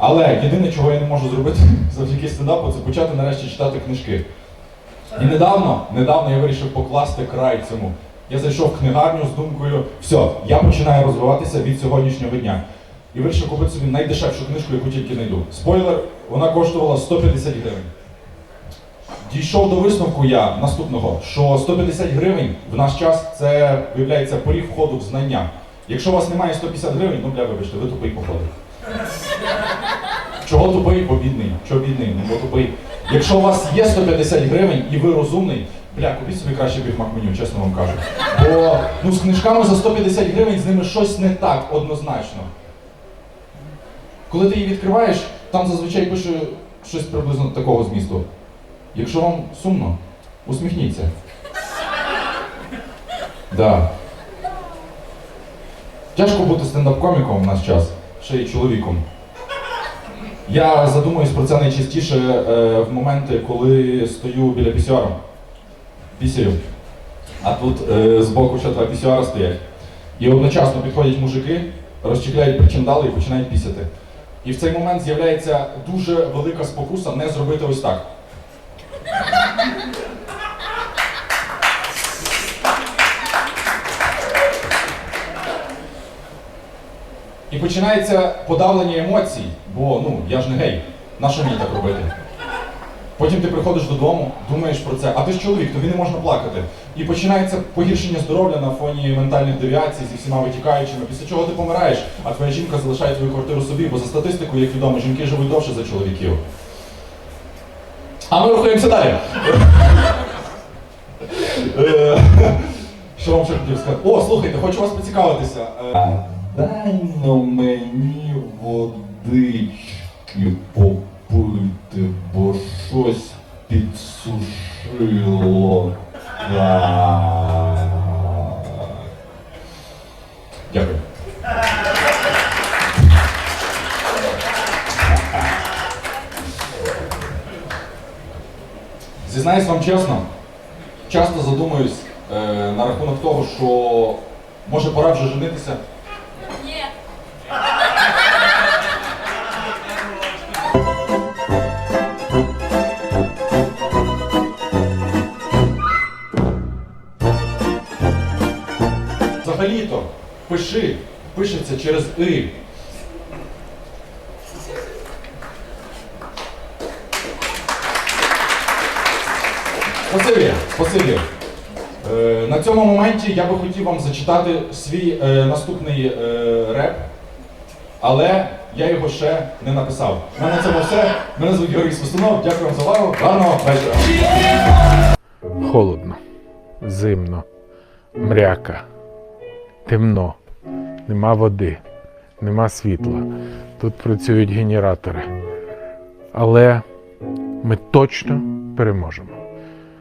Але єдине, чого я не можу зробити завдяки стендапу, це почати нарешті читати книжки. І недавно, недавно я вирішив покласти край цьому. Я зайшов в книгарню з думкою, все, я починаю розвиватися від сьогоднішнього дня. І вирішив купити собі найдешевшу книжку, яку тільки знайду. Спойлер, вона коштувала 150 гривень. Дійшов до висновку я наступного, що 150 гривень в наш час це виявляється поріг входу в знання. Якщо у вас немає 150 гривень, ну бля, вибачте, ви тупий походу. Чого тупий, бо бідний. Чого бідний? Ну бо тупий. Якщо у вас є 150 гривень і ви розумний, бля, купіть собі краще бігмак меню, чесно вам кажу. Бо ну, з книжками за 150 гривень з ними щось не так однозначно. Коли ти її відкриваєш, там зазвичай пише щось приблизно такого змісту. Якщо вам сумно, усміхніться. Да. Тяжко бути стендап-коміком в наш час, ще й чоловіком. Я задумуюсь про це найчастіше е, в моменти, коли стою біля пісюара. Пісяю. А тут е, збоку ще два пісюара стоять. І одночасно підходять мужики, розчіпляють причиндали і починають пісяти. І в цей момент з'являється дуже велика спокуса не зробити ось так. І починається подавлення емоцій, бо ну я ж не гей. На що мені так робити? Потім ти приходиш додому, думаєш про це, а ти ж чоловік, тобі не можна плакати. І починається погіршення здоров'я на фоні ментальних девіацій зі всіма витікаючими, після чого ти помираєш, а твоя жінка залишає твою квартиру собі, бо за статистикою, як відомо, жінки живуть довше за чоловіків. А ми рухаємося далі. Е, Що вам ще хотів сказати? О, слухайте, хочу вас поцікавитися. Е, Дай но мені водички попити, Зізнаюсь вам чесно, часто задумуюсь е, на рахунок того, що може пора вже женитися. Ні. Взагалі-то пиши, пишеться через И. Спасибі, спасибі. Е, на цьому моменті я би хотів вам зачитати свій е, наступний е, реп, але я його ще не написав. У мене це все. Мене звуть Георгій Свистунов. Дякую вам за увагу. Гарного вечора. Холодно, зимно, мряка, темно, нема води, нема світла. Тут працюють генератори. Але ми точно переможемо.